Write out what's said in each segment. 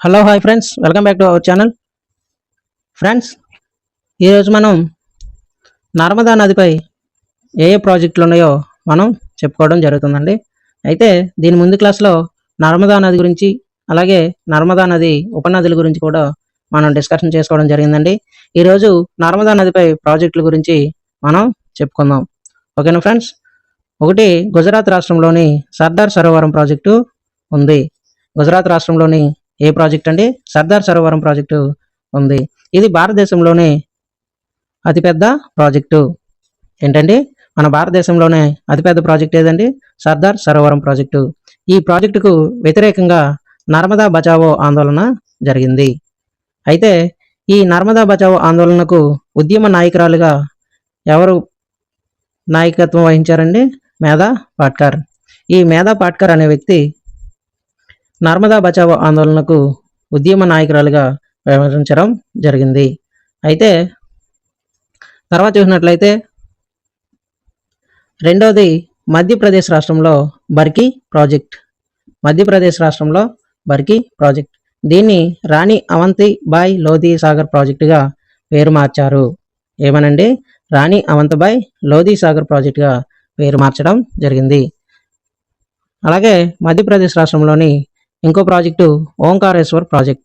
Hello hi friends welcome back to our channel friends ఈరోజు మనం నర్మదా నదిపై ఏ ఏ ప్రాజెక్టులు ఉన్నాయో మనం చెప్పుకోవడం జరుగుతుందండి. అయితే దీని ముందు క్లాస్లో నర్మదా నది గురించి అలాగే నర్మదా నది ఉపనదుల గురించి కూడా మనం డిస్కషన్ చేసుకోవడం జరిగిందండి. ఈరోజు నర్మదా నదిపై ప్రాజెక్టుల గురించి మనం చెప్పుకుందాం. ఓకేనా ఫ్రెండ్స్? ఒకటి గుజరాత్ రాష్ట్రంలోని సర్దార్ సరోవరం ప్రాజెక్టు ఉంది. గుజరాత్ రాష్ట్రంలోని ఏ ప్రాజెక్ట్ అండి? సర్దార్ సరోవరం ప్రాజెక్టు ఉంది. ఇది భారతదేశంలోనే అతిపెద్ద ప్రాజెక్టు. ఏంటండి? మన భారతదేశంలోనే అతిపెద్ద ప్రాజెక్ట్ ఏదండి? సర్దార్ సరోవరం ప్రాజెక్టు. ఈ ప్రాజెక్టుకు వ్యతిరేకంగా నర్మదా బచావో ఆందోళన జరిగింది. అయితే ఈ నర్మదా బచావో ఆందోళనకు ఉద్యమ నాయకురాలుగా ఎవరు నాయకత్వం వహించారండి? మేధా పాట్కర్. ఈ మేధా పాట్కర్ అనే వ్యక్తి నర్మదా బచావో ఆందోళనకు ఉద్యమ నాయకురాలుగా వ్యవహరించడం జరిగింది. అయితే తర్వాత చూసినట్లయితే రెండోది మధ్యప్రదేశ్ రాష్ట్రంలో బర్కీ ప్రాజెక్ట్. మధ్యప్రదేశ్ రాష్ట్రంలో బర్కీ ప్రాజెక్ట్. దీన్ని రాణి అవంతి బాయ్ లోధి సాగర్ ప్రాజెక్టుగా పేరు మార్చారు. ఏమనండి? రాణి అవంతబాయ్ లోధి సాగర్ ప్రాజెక్టుగా పేరు మార్చడం జరిగింది. అలాగే మధ్యప్రదేశ్ రాష్ట్రంలోని ఇంకో ప్రాజెక్టు ఓంకారేశ్వర్ ప్రాజెక్ట్.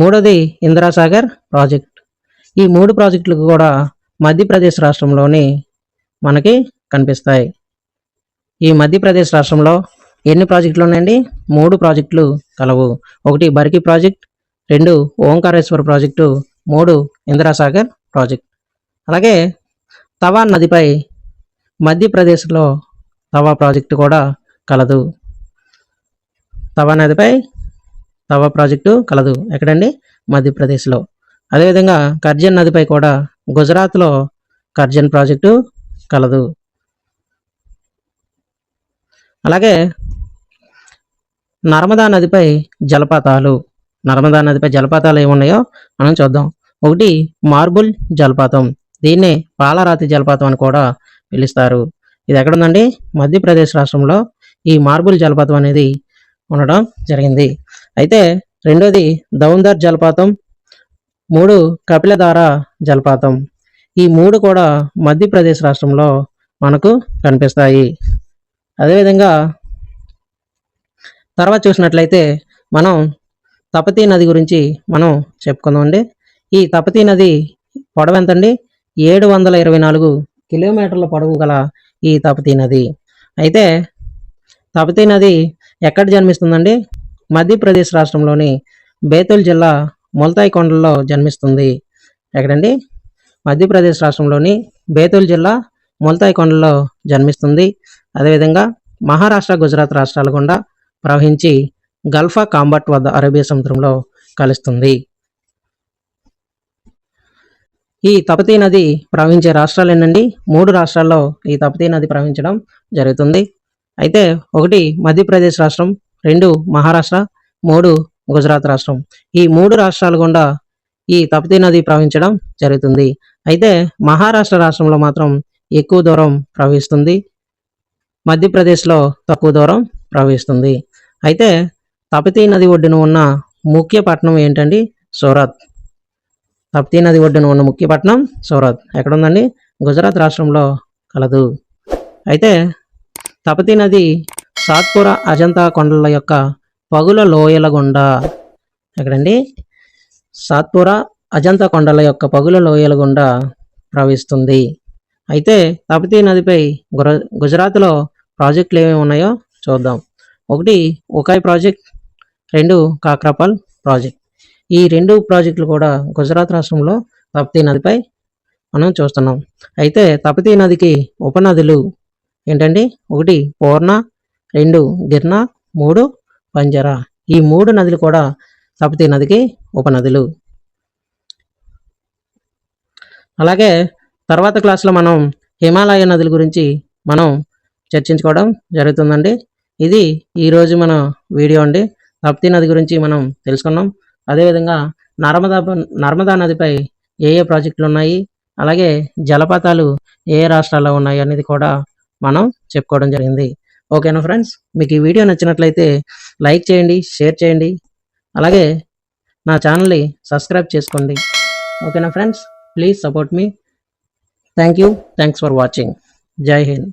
మూడోది ఇందిరాసాగర్ ప్రాజెక్ట్. ఈ మూడు ప్రాజెక్టులు కూడా మధ్యప్రదేశ్ రాష్ట్రంలోని మనకి కనిపిస్తాయి. ఈ మధ్యప్రదేశ్ రాష్ట్రంలో ఎన్ని ప్రాజెక్టులు ఉన్నాయండి? మూడు ప్రాజెక్టులు కలవు. ఒకటి బర్కి ప్రాజెక్ట్ రెండు ఓంకారేశ్వర్ ప్రాజెక్టు మూడు ఇందిరాసాగర్ ప్రాజెక్ట్. అలాగే తవా నదిపై మధ్యప్రదేశ్లో తవా ప్రాజెక్టు కూడా కలదు. తవా నదిపై తవా ప్రాజెక్టు కలదు. ఎక్కడండి? మధ్యప్రదేశ్లో. అదేవిధంగా కర్జన్ నదిపై కూడా గుజరాత్లో కర్జన్ ప్రాజెక్టు కలదు. అలాగే నర్మదా నదిపై జలపాతాలు. నర్మదా నదిపై జలపాతాలు ఏమున్నాయో మనం చూద్దాం. ఒకటి మార్బుల్ జలపాతం. దీన్నే పాలరాతి జలపాతం అని కూడా పిలుస్తారు. ఇది ఎక్కడుందండి? మధ్యప్రదేశ్ రాష్ట్రంలో ఈ మార్బుల్ జలపాతం అనేది ఉండడం జరిగింది. అయితే రెండోది దౌందర్ జలపాతం మూడు కపిలధార జలపాతం. ఈ మూడు కూడా మధ్యప్రదేశ్ రాష్ట్రంలో మనకు కనిపిస్తాయి. అదేవిధంగా తర్వాత చూసినట్లయితే మనం తపతీ నది గురించి మనం చెప్పుకుందామండి ఈ తపతీ నది పొడవు ఎంతండి? ఏడు వందల ఇరవై నాలుగు కిలోమీటర్ల పొడవు గల ఈ తపతీ నది. అయితే తపతీ నది ఎక్కడ జన్మిస్తుందండి? మధ్యప్రదేశ్ రాష్ట్రంలోని బేతుల్ జిల్లా ముల్తాయి కొండల్లో జన్మిస్తుంది. ఎక్కడండి? మధ్యప్రదేశ్ రాష్ట్రంలోని బేతుల్ జిల్లా ముల్తాయి కొండల్లో జన్మిస్తుంది. అదేవిధంగా మహారాష్ట్ర గుజరాత్ రాష్ట్రాల గుండా ప్రవహించి గల్ఫా కాంబట్ వద్ద అరేబియా సముద్రంలో కలుస్తుంది. ఈ తపతీ నది ప్రవహించే రాష్ట్రాలు ఏంటండి మూడు రాష్ట్రాల్లో ఈ తపతీ నది ప్రవహించడం జరుగుతుంది. అయితే ఒకటి మధ్యప్రదేశ్ రాష్ట్రం రెండు మహారాష్ట్ర మూడు గుజరాత్ రాష్ట్రం. ఈ మూడు రాష్ట్రాలు గుండా ఈ తపతీ నది ప్రవహించడం జరుగుతుంది. అయితే మహారాష్ట్ర రాష్ట్రంలో మాత్రం ఎక్కువ దూరం ప్రవహిస్తుంది. మధ్యప్రదేశ్లో తక్కువ దూరం ప్రవహిస్తుంది. అయితే తపతీ నది ఒడ్డున ఉన్న ముఖ్య పట్టణం ఏంటండి? సూరత్ తపతీ నది ఒడ్డున ఉన్న ముఖ్య పట్టణం సూరత్ ఎక్కడ ఉందండి గుజరాత్ రాష్ట్రంలో కలదు. అయితే తపతి నది సాత్పుర అజంతా కొండల యొక్క పగుల లోయల గుండా. ఎక్కడండి? సాత్పుర అజంతా కొండల యొక్క పగుల లోయల గుండా ప్రవహిస్తుంది. అయితే తపతీ నదిపై గుర గుజరాత్లో ప్రాజెక్టులు ఏమేమి ఉన్నాయో చూద్దాం. ఒకటి ఉకాయ్ ప్రాజెక్ట్ రెండు కాక్రాపాల్ ప్రాజెక్ట్. ఈ రెండు ప్రాజెక్టులు కూడా గుజరాత్ రాష్ట్రంలో తపతీ నదిపై మనం చూస్తున్నాం. అయితే తపతీ నదికి ఉపనదులు ఏంటండి? ఒకటి పూర్ణ రెండు గిర్నా మూడు పంజరా. ఈ మూడు నదులు కూడా తపతి నదికి ఉపనదులు. అలాగే తర్వాత క్లాస్లో మనం హిమాలయ నదుల గురించి మనం చర్చించుకోవడం జరుగుతుందండి. ఇది ఈరోజు మన వీడియో అండి. తప్తి నది గురించి మనం తెలుసుకున్నాం. అదేవిధంగా నర్మదా నర్మదా నదిపై ఏ ఏ ప్రాజెక్టులు ఉన్నాయి? అలాగే జలపాతాలు ఏ రాష్ట్రాల్లో ఉన్నాయి అనేది కూడా మనం చెప్పుకోవడం జరిగింది. ఓకేనా ఫ్రెండ్స్ మీకు ఈ వీడియో నచ్చినట్లయితే లైక్ చేయండి షేర్ చేయండి. అలాగే నా ఛానల్ని సబ్స్క్రైబ్ చేసుకోండి. ఓకేనా friends please support me thank you thanks for watching Jai Hind